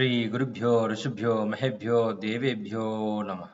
శ్రీ గురుభ్యో ఋషుభ్యో మహేభ్యో దేవేభ్యో నమ.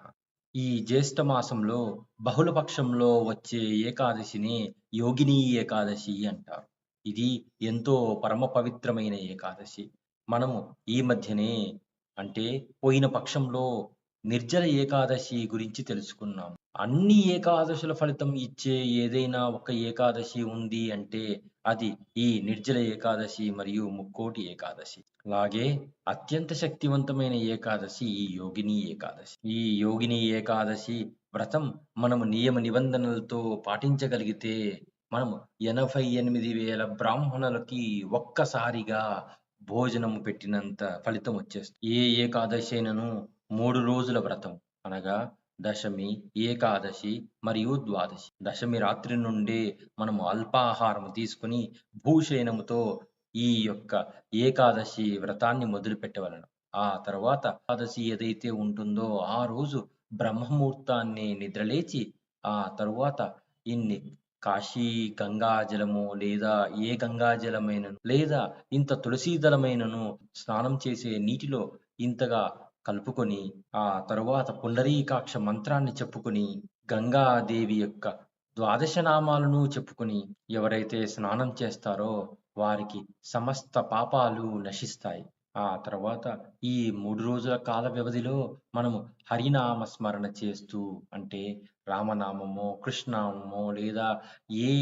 ఈ జ్యేష్ఠ మాసంలో బహుళ పక్షంలో వచ్చే ఏకాదశిని యోగిని ఏకాదశి అంటారు. ఇది ఎంతో పరమ పవిత్రమైన ఏకాదశి. మనము ఈ మధ్యనే అంటే పోయిన పక్షంలో నిర్జల ఏకాదశి గురించి తెలుసుకున్నాం అన్ని ఏకాదశుల ఫలితం ఇచ్చే ఏదైనా ఒక ఏకాదశి ఉంది అంటే అది ఈ నిర్జల ఏకాదశి మరియు ముక్కోటి ఏకాదశి. అలాగే అత్యంత శక్తివంతమైన ఏకాదశి ఈ యోగిని ఏకాదశి. ఈ యోగిని ఏకాదశి వ్రతం మనము నియమ నిబంధనలతో పాటించగలిగితే మనం ఎనభై ఎనిమిది వేల బ్రాహ్మణులకి ఒక్కసారిగా భోజనం పెట్టినంత ఫలితం వచ్చేస్తుంది. ఏ ఏకాదశి అయినను మూడు రోజుల వ్రతం అనగా దశమి ఏకాదశి మరియు ద్వాదశి. దశమి రాత్రి నుండే మనము అల్పాహారం తీసుకుని భూషయనముతో ఈ యొక్క ఏకాదశి వ్రతాన్ని మొదలు పెట్టవలను ఆ తర్వాత ఏకాదశి ఏదైతే ఉంటుందో ఆ రోజు బ్రహ్మముహూర్తాన్ని నిద్రలేచి ఆ తరువాత ఇన్ని కాశీ గంగాజలము లేదా ఏ గంగాజలమైనను లేదా ఇంత తులసీదలమైనను స్నానం చేసే నీటిలో ఇంతగా కలుపుకొని ఆ తరువాత పుండరీకాక్ష మంత్రాన్ని చెప్పుకొని గంగాదేవి యొక్క ద్వాదశ నామాలను చెప్పుకొని ఎవరైతే స్నానం చేస్తారో వారికి సమస్త పాపాలు నశిస్తాయి. ఆ తర్వాత ఈ మూడు రోజుల కాల వ్యవధిలో మనము హరినామ స్మరణ చేస్తూ అంటే రామనామమో కృష్ణనామమో లేదా ఏ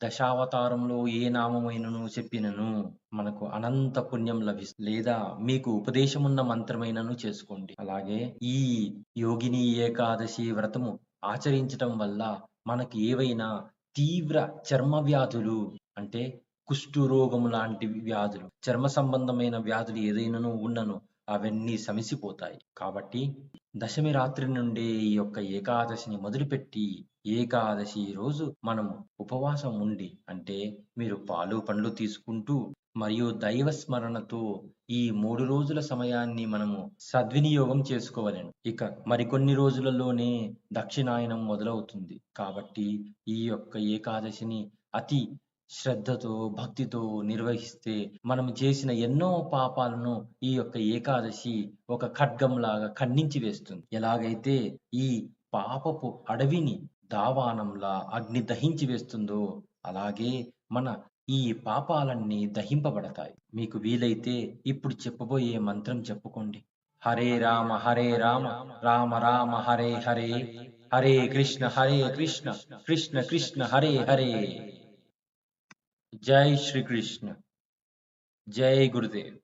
దశావతారంలో ఏ నామమైనను చెప్పినను మనకు అనంత పుణ్యం లభిస్తుంది లేదా మీకు ఉపదేశమున్న మంత్రమైనను చేసుకోండి. అలాగే ఈ యోగిని ఏకాదశి వ్రతము ఆచరించటం వల్ల మనకి ఏవైనా తీవ్ర చర్మ వ్యాధులు అంటే కుష్టు రోగము లాంటి వ్యాధులు చర్మ సంబంధమైన వ్యాధులు ఏదైనాను ఉన్నను అవన్నీ సమసిపోతాయి. కాబట్టి దశమి రాత్రి నుండే ఈ యొక్క ఏకాదశిని మొదలుపెట్టి ఏకాదశి రోజు మనము ఉపవాసం ఉండి అంటే మీరు పాలు పండ్లు తీసుకుంటూ మరియు దైవ స్మరణతో ఈ మూడు రోజుల సమయాన్ని మనము సద్వినియోగం చేసుకోవాలను. ఇక మరికొన్ని రోజులలోనే దక్షిణాయనం మొదలవుతుంది. కాబట్టి ఈ యొక్క ఏకాదశిని అతి శ్రద్ధతో భక్తితో నిర్వహిస్తే మనం చేసిన ఎన్నో పాపాలను ఈ యొక్క ఏకాదశి ఒక ఖడ్గంలాగా ఖండించి వేస్తుంది. ఎలాగైతే ఈ పాపపు అడవిని దావానంలా అగ్ని దహించి వేస్తుందో అలాగే మన ఈ పాపాలన్నీ దహింపబడతాయి. మీకు వీలైతే ఇప్పుడు చెప్పబోయే మంత్రం చెప్పుకోండి. హరే రామ హరే రామ రామ రామ హరే హరే. హరే కృష్ణ హరే కృష్ణ కృష్ణ కృష్ణ హరే హరే. जय श्री कृष्ण। जय गुरुदेव।